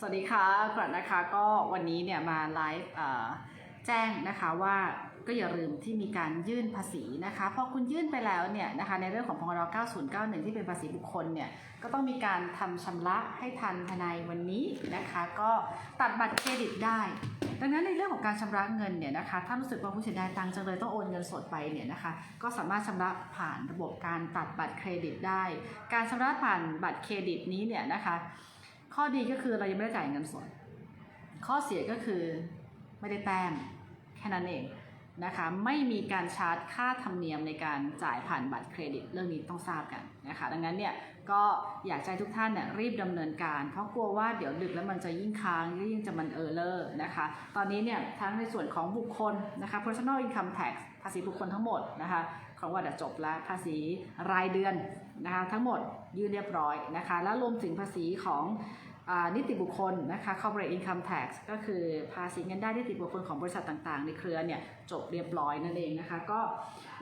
สวัสดีค่ะก่อนนะคะก็วันนี้เนี่ยมาไลฟ์แจ้งนะคะว่าก็อย่าลืมที่มีการยื่นภาษีนะคะพอคุณยื่นไปแล้วเนี่ยนะคะในเรื่องของพร9091 ที่เป็นภาษีบุคคลเนี่ยก็ต้องมีการทำชำระให้ทันภายในวันนี้นะคะก็ตัดบัตรเครดิตได้ ดังนั้นในเรื่องของการชำระเงินเนี่ยนะคะถ้ารู้สึกว่าผู้เสียดายตังจังเลยต้องโอนเงินสดไปเนี่ยนะคะก็สามารถชำระผ่านระบบการตัดบัตรเครดิตได้ การชำระผ่านบัตรเครดิตนี้เนี่ยนะคะ ข้อดีก็คือเรายังไม่ได้จ่ายเงินสด ข้อเสียก็คือไม่ได้แต้มแค่นั้นเองนะคะไม่มีการชาร์จค่าธรรมเนียมในการจ่ายผ่านบัตรเครดิตเรื่องนี้ต้องทราบกันนะคะดังนั้นเนี่ยก็อยากให้ทุกท่านเนี่ยรีบดำเนินการ เพราะกลัวว่าเดี๋ยวดึกแล้วมันจะยิ่งค้างยิ่งจะมันเออร์เลอร์นะคะตอนนี้เนี่ยทั้งในส่วนของบุคคลนะคะ personal income tax ภาษีบุคคลทั้งหมดนะคะ ของว่าจะจบแล้วภาษีรายเดือนนะคะทั้งหมดยื่นเรียบร้อยนะคะแล้วรวมถึงภาษีของอนิติบุคคลนะคะ corporate income tax ก็คือภาษีเงินได้นิติบุคคลของบริษัทต่างๆ ในเครือเนี่ยจบเรียบร้อยนั่นเองนะคะ ก็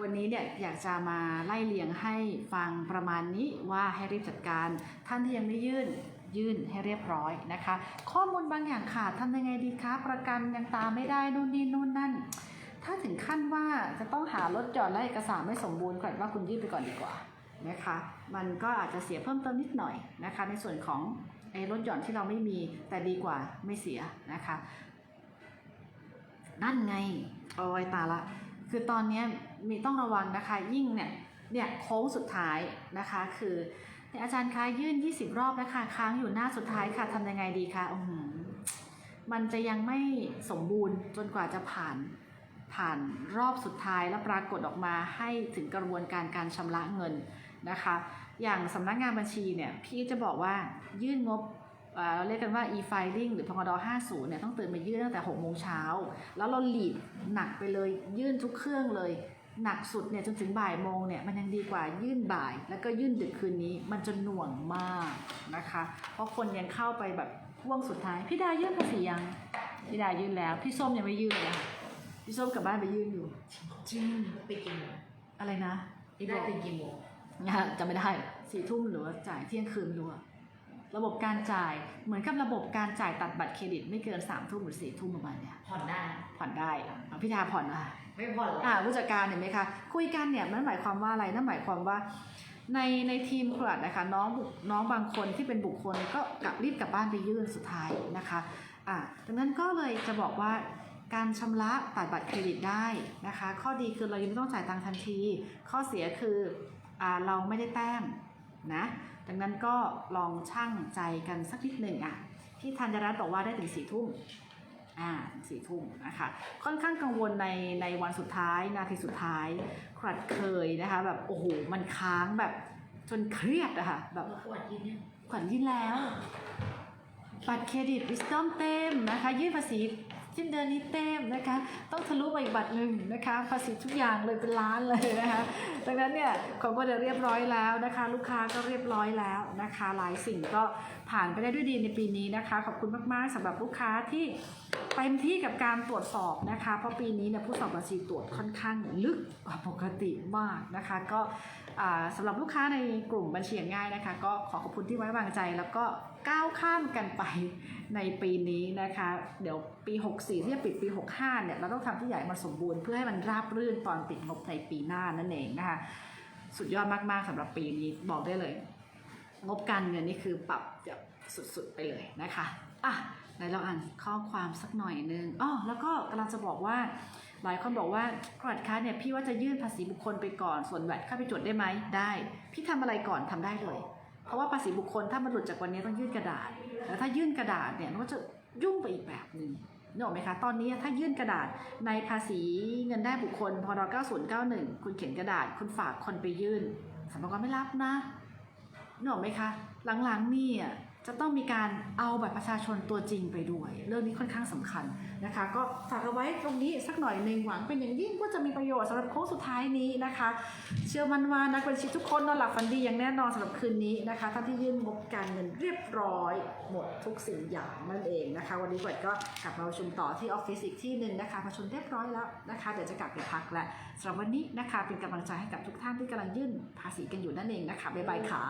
วันนี้เนี่ยอยากจะมาไล่เลียงให้ฟังประมาณนี้ว่าให้รีบจัดการท่านที่ยังไม่ยื่นยื่นให้เรียบร้อยนะคะ ข้อมูลบางอย่างขาดทำยังไงดีคะประกันยังตามไม่ได้นู่นนี่นู่นนั่น ถ้าถึงขั้นว่าจะต้องหารถจอดและเอกสารไม่สมบูรณ์ก่อนว่าคุณยื่นไปก่อนดีกว่านะคะ มันก็อาจจะเสียเพิ่มเติมนิดหน่อยนะคะ ในส่วนของไอ้รถหย่อนที่เราไม่มีแต่ดีกว่าไม่เสียนะคะ นั่นไงโอ้ยตาละ คือตอนนี้มีต้องระวังนะคะ ยิ่งเนี่ยเนี่ยโค้งสุดท้ายนะคะ คืออาจารย์คะยื่น 20 รอบแล้วค่ะค้างอยู่หน้าสุดท้ายค่ะทำยังไงดีคะอมันจะยังไม่สมบูรณ์จนกว่าจะผ่าน ผ่านรอบสุดท้ายแล้วปรากฏออกมาให้ถึงกระบวนการการชำระเงินนะคะ อย่างสำนักงานบัญชีเนี่ยพี่จะบอกว่ายื่นงบเอ่อเราเรียกกันว่า e-filing หรือพงด50 เนี่ยต้องตื่นมายื่นตั้งแต่6โมงเช้า แล้วเราหลีดหนักไปเลยยื่นทุกเครื่องเลย หนักสุดเนี่ยจนถึงบ่ายโมงเนี่ยมันยังดีกว่ายื่นบ่าย แล้วก็ยื่นดึกคืนนี้มันจะหน่วงมากนะคะ เพราะคนยังเข้าไปแบบพ่วงสุดท้าย พี่ดายื่นภาษียัง พี่ดายื่นแล้ว พี่ส้มยังไม่ยื่นเลยค่ะ พี่ส้มกลับบ้านไปยื่นอยู่ จริงไปกินหมูอะไรนะอีกบได้อกเป็นกี่โมงนะฮะจำไม่ได้สี่ทุ่มหรือว่าจ่ายเที่ยงคืนไม่รู้อะระบบการจ่ายเหมือนกับระบบการจ่ายตัดบัตรเครดิตไม่เกินสามทุ่มหรือสี่ทุ่มประมาณเนี้ยผ่อนได้ผ่อนได้อะพี่ดาผ่อนอะไม่ผ่อนหรอกอ่าผู้จัดการเห็นไหมคะ คุยกันเนี่ยมันหมายความว่าอะไรนั่นหมายความว่าในในทีมขลัดนะคะน้องบุน้องบางคนที่เป็นบุคคลก็กลับรีบกลับบ้านไปยื่นสุดท้ายนะคะอ่าดังนั้นก็เลยจะบอกว่า การชำระตัดบัตรเครดิตได้นะคะ ข้อดีคือเรายังไม่ต้องจ่ายตังค์ทันที ข้อเสียคืออ่าเราไม่ได้แต้มนะ ดังนั้นก็ลองชั่งใจกันสักนิดหนึ่งอะที่ธัญรัตน์บอกว่าได้ถึงสี่ทุ่มอ่าสี่ทุ่มนะคะ ค่อนข้างกังวลในในวันสุดท้าย นาทีสุดท้ายขวัดเคยนะคะ แบบโอ้โหมันค้างแบบจนเครียดอะค่ะแบบขวดกินเนี่ยขวัญยื่นแล้ว บัตรเครดิตวิสตอมเต็มนะคะยื่นภาษี สิ้นเดือนนี้เต็มนะคะ ต้องทะลุไปอีกบัตรหนึ่งนะคะ ภาษีทุกอย่างเลยเป็นล้านเลยนะคะดังนั้นเนี่ยของก็เรียบร้อยแล้วนะคะ ลูกค้าก็เรียบร้อยแล้วนะคะ หลายสิ่งก็ผ่านไปได้ด้วยดีในปีนี้นะคะ ขอบคุณมากๆสำหรับลูกค้าที่เต็มที่กับการตรวจสอบนะคะ เพราะปีนี้เนี่ยผู้สอบบัญชีตรวจค่อนข้างลึกกว่าปกติมากนะคะ ก็ สำหรับลูกค้าในกลุ่มบัญชีง่ายนะคะ ก็ขอขอบคุณที่ไว้วางใจ แล้วก็ก้าวข้ามกันไปในปีนี้นะคะ เดี๋ยวปี 64 ที่จะปิดปี 65 เนี่ย เราต้องทำที่ใหญ่มาสมบูรณ์เพื่อให้มันราบรื่นตอนปิดงบในปีหน้านั่นเองนะคะ สุดยอดมากๆสำหรับปีนี้บอกได้เลย งบการเงินนี่คือปรับแบบสุดๆไปเลยนะคะอะไหนเราอ่านข้อความสักหน่อยนึงอ๋อแล้วก็กำลังจะบอกว่า หลายคนบอกว่าครัดค้าเนี่ยพี่ว่าจะยื่นภาษีบุคคลไปก่อนส่วนแวดเข้าไปจดได้ไหมได้ พี่ทำอะไรก่อนทำได้เลย เพราะว่าภาษีบุคคลถ้ามันหลุดจากวันนี้ต้องยื่นกระดาษ แล้วถ้ายื่นกระดาษเนี่ยมันก็จะยุ่งไปอีกแบบหนึ่งนึกออกไหมคะ ตอนนี้ถ้ายื่นกระดาษในภาษีเงินได้บุคคลพร9091 คุณเขียนกระดาษ คุณฝากคนไปยื่นสรรพากรไม่รับนะนึกออกไหมคะ หลังๆนี่อะ จะต้องมีการเอาบัตรประชาชนตัวจริงไปด้วย เรื่องนี้ค่อนข้างสำคัญนะคะ ก็ฝากเอาไว้ตรงนี้สักหน่อยหนึ่งหวังเป็นอย่างยิ่งว่าจะมีประโยชน์สำหรับโค้งสุดท้ายนี้นะคะ เชื่อมั่นว่านักบัญชีทุกคนนอนหลับฝันดีอย่างแน่นอนสำหรับคืนนี้นะคะท่านที่ยื่นงบการเงินเรียบร้อย หมดทุกสิ่งอย่างนั่นเองนะคะ วันนี้กวดก็กลับมาประชุมต่อที่ออฟฟิศอีกที่หนึ่งนะคะประชุมเรียบร้อยแล้วนะคะเดี๋ยวจะกลับไปพักแล้วสำหรับวันนี้นะคะเป็นกำลังใจให้กับทุกท่านที่กำลังยื่นภาษีกันอยู่นั่นเองนะคะบ๊ายบายค่ะ